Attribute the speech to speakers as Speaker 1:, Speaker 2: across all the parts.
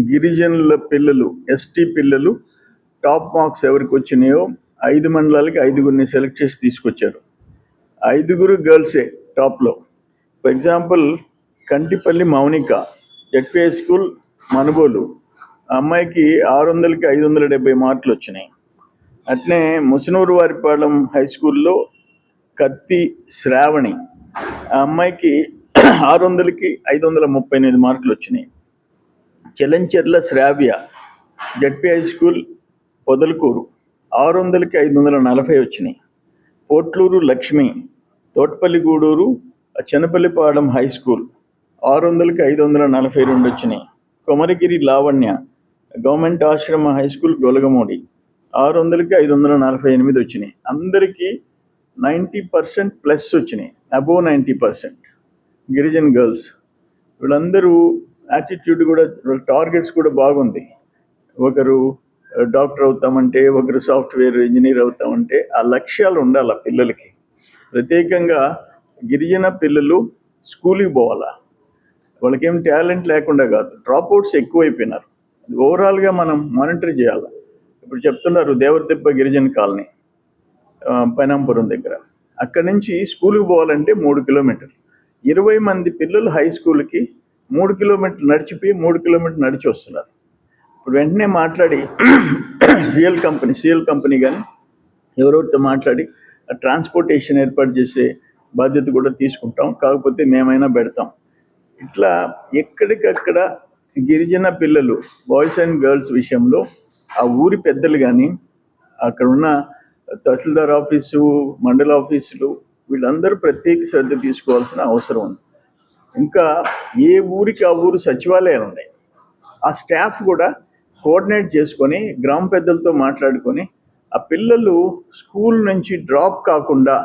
Speaker 1: గిరిజనుల పిల్లలు ఎస్టీ పిల్లలు టాప్ మార్క్స్ ఎవరికి వచ్చినాయో ఐదు మండలాలకి ఐదుగురిని సెలెక్ట్ చేసి తీసుకొచ్చారు. ఐదుగురు గర్ల్సే టాప్లో. For example Kantipalli Mounika ZPI school Manugolu. ఆ అమ్మాయికి ఆరు వందలకి ఐదు వందల డెబ్బై మార్కులు వచ్చినాయి. అట్నే ముసనూరు వారిపాలెం హై స్కూల్లో కత్తి శ్రావణి. ఆ అమ్మాయికి ఆరు వందలకి ఐదు వందల ముప్పై ఎనిమిది మార్కులు వచ్చినాయి. Chelancherla Shravya high school Podalakuru. ఆరు వందలకి ఐదు వందల నలభై వచ్చినాయి. పోట్లూరు లక్ష్మి తోట్పల్లి గూడూరు చెనపల్లిపాలెం హై స్కూల్ ఆరు వందలకి ఐదు వందల నలభై రెండు వచ్చినాయి. Komaragiri Lavanya government Ashram high school Golagamudi ఆరు వందలకి ఐదు వందల నలభై ఎనిమిది వచ్చినాయి. అందరికీ నైంటీ పర్సెంట్ ప్లస్ వచ్చినాయి. Above ninety percent. Girijan girls వీళ్ళందరూ యాటిట్యూడ్ కూడా టార్గెట్స్ కూడా బాగుంది. ఒకరు uh, డాక్టర్ అవుతామంటే ఒకరు సాఫ్ట్వేర్ ఇంజనీర్ అవుతామంటే ఆ లక్ష్యాలు ఉండాలి ఆ పిల్లలకి. ప్రత్యేకంగా గిరిజన పిల్లలు స్కూల్కి పోవాలా? వాళ్ళకేం టాలెంట్ లేకుండా కాదు. డ్రాప్ అవుట్స్ ఎక్కువైపోయినారు. ఓవరాల్గా మనం మానిటర్ చేయాలి. ఇప్పుడు చెప్తున్నారు దేవరతిప్ప గిరిజన కాలనీ పైనాంపురం దగ్గర. అక్కడి నుంచి స్కూల్కి పోవాలంటే మూడు కిలోమీటర్లు. ఇరవై మంది పిల్లలు హై స్కూల్కి మూడు కిలోమీటర్లు నడిచిపోయి మూడు కిలోమీటర్లు నడిచి వస్తున్నారు. ఇప్పుడు వెంటనే మాట్లాడి సిఎల్ కంపెనీ సిఎల్ కంపెనీ కానీ ఎవరెవరితో మాట్లాడి ఆ ట్రాన్స్పోర్టేషన్ ఏర్పాటు చేసే బాధ్యత కూడా తీసుకుంటాం. కాకపోతే మేమైనా పెడతాం. ఇట్లా ఎక్కడికక్కడ గిరిజన పిల్లలు బాయ్స్ అండ్ గర్ల్స్ విషయంలో ఆ ఊరి పెద్దలు కానీ అక్కడ ఉన్న తహసీల్దార్ ఆఫీసు మండల ఆఫీసులు వీళ్ళందరూ ప్రత్యేక శ్రద్ధ తీసుకోవాల్సిన అవసరం ఉంది. ఇంకా ఏ ఊరికి ఆ ఊరు సచివాలయాలు ఉన్నాయి? ఆ స్టాఫ్ కూడా కోఆర్డినేట్ చేసుకొని గ్రామ పెద్దలతో మాట్లాడుకొని ఆ పిల్లలు స్కూల్ నుంచి డ్రాప్ కాకుండా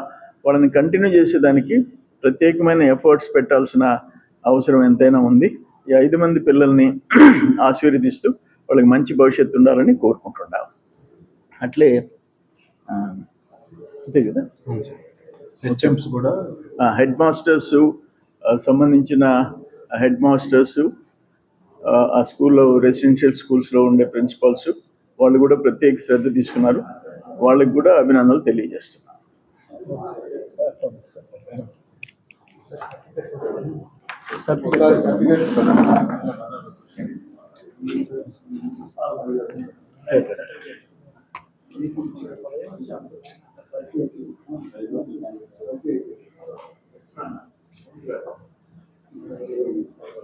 Speaker 1: వాళ్ళని కంటిన్యూ చేసేదానికి ప్రత్యేకమైన ఎఫర్ట్స్ పెట్టాల్సిన అవసరం ఎంతైనా ఉంది. ఈ ఐదు మంది పిల్లల్ని ఆశీర్వదిస్తూ వాళ్ళకి మంచి భవిష్యత్తు ఉండాలని కోరుకుంటున్నాం. అట్లే అంతే కదా?
Speaker 2: హెచ్ఎంస్ కూడా
Speaker 1: హెడ్ మాస్టర్స్ సంబంధించిన హెడ్ మాస్టర్స్ ఆ స్కూల్లో రెసిడెన్షియల్ స్కూల్స్లో ఉండే ప్రిన్సిపాల్స్ వాళ్ళు కూడా ప్రత్యేక శ్రద్ధ తీసుకున్నారు వాళ్ళకి కూడా అభినందనలు తెలియజేస్తున్నారు
Speaker 2: సార్